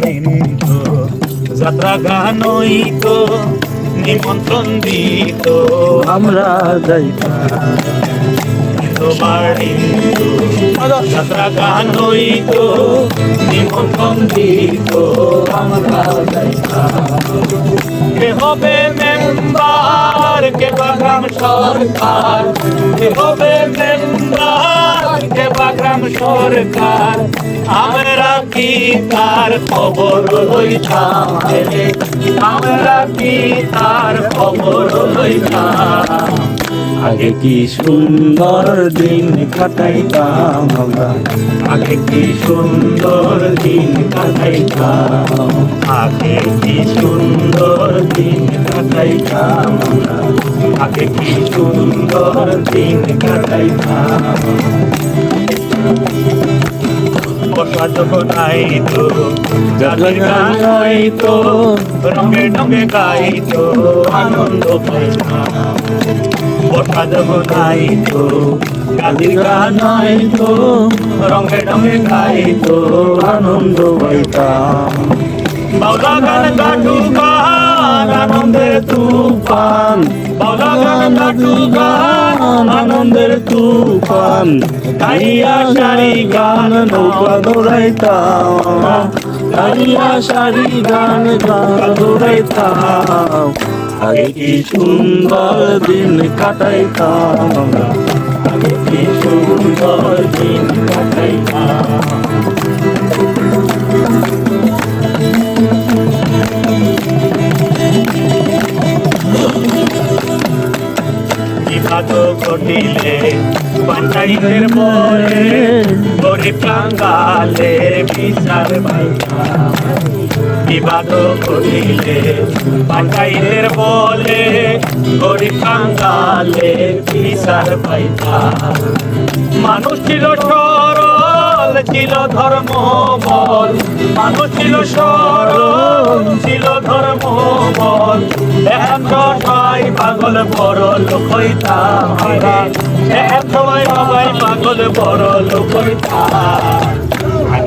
বাড়ির তো যাত্রা গানই তো নিমন্ত্রণ দিত। আমরা যাইতাম যাত্রা গানই তো নিমন্ত্রণ দিত। আমরা যাইতাম হবে মেম্বার কে বাগ্রাম সরকার? হবে বাগ্রাম সরকার আমরা কি তার খবর লইতাম? আমরা কি তার খবর লইতাম আগে কি সুন্দর দিন কাটাইতাম আমরা? আগে কি সুন্দর দিন কাটাইতাম? আগে কি সুন্দর দিন কাটাইতাম আমরা। আগে কি সুন্দর দিন কাটাইতাম? বসা যখন নাই তো জাতির গান হইতো রঙে রঙে গাইতো আনন্দ পাইতাম। বসা যখন নাই তো জাতির গান হইতো রঙে রঙে গাইতো আনন্দ পাইতাম। বাউলা গান গাটু গান, আনন্দের তুফান। বাউলা গান গাটু গান, আনন্দের তুফান। গাইয়া সারি গান, নৌকা দৌড়াইতাম। গাড়িয়া সারি গান গান দৌড়াইতাম। আগে কি সুন্দর দিন কাটাইতাম? আমরা আগে কি সুন্দর দিন কাটাইতাম? বলে গরিব বিচার বিবাদ ঘটিলে পঞ্চায়েতের বলে, গরিব কাঙ্গালের বিচার পাইতাম মানুষ ছিল সরল, ছিল ধর্ম বল মানুষ ছিল সরল, ছিল ধর্ম বল এখন সবাই পাগল, বড় লোক আমরা। এখন সবাই পাগল, বড় লোক হইতাম আগে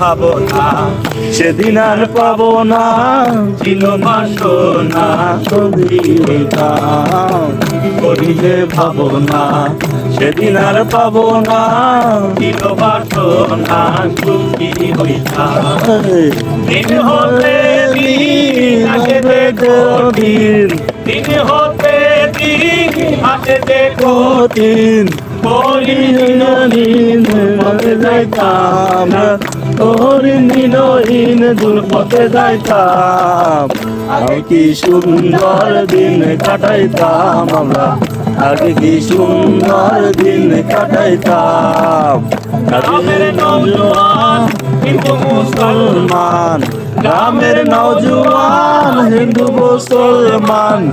করিতে ভাবনা সেদিন আর পাবো না, ছিল ছবি হইতাম করিলে ভাবো না সেদিন আর পাবো না, ছিল বাসনা সুখী হইতাম দিন হতে দিন দিন। হতে দিন আসে দেখো দিন। বলি দিন মরে যাইতাম তোর নীলহীন দূর পথে যাইতাম। আগে কি সুন্দর দিন কাটাইতাম আমরা। আগে কি সুন্দর দিন কাটাইতাম। গ্রামের কিন্তু মুসলমান মুসলমান। গ্রামের নওজোয়ান হিন্দু মুসলমান।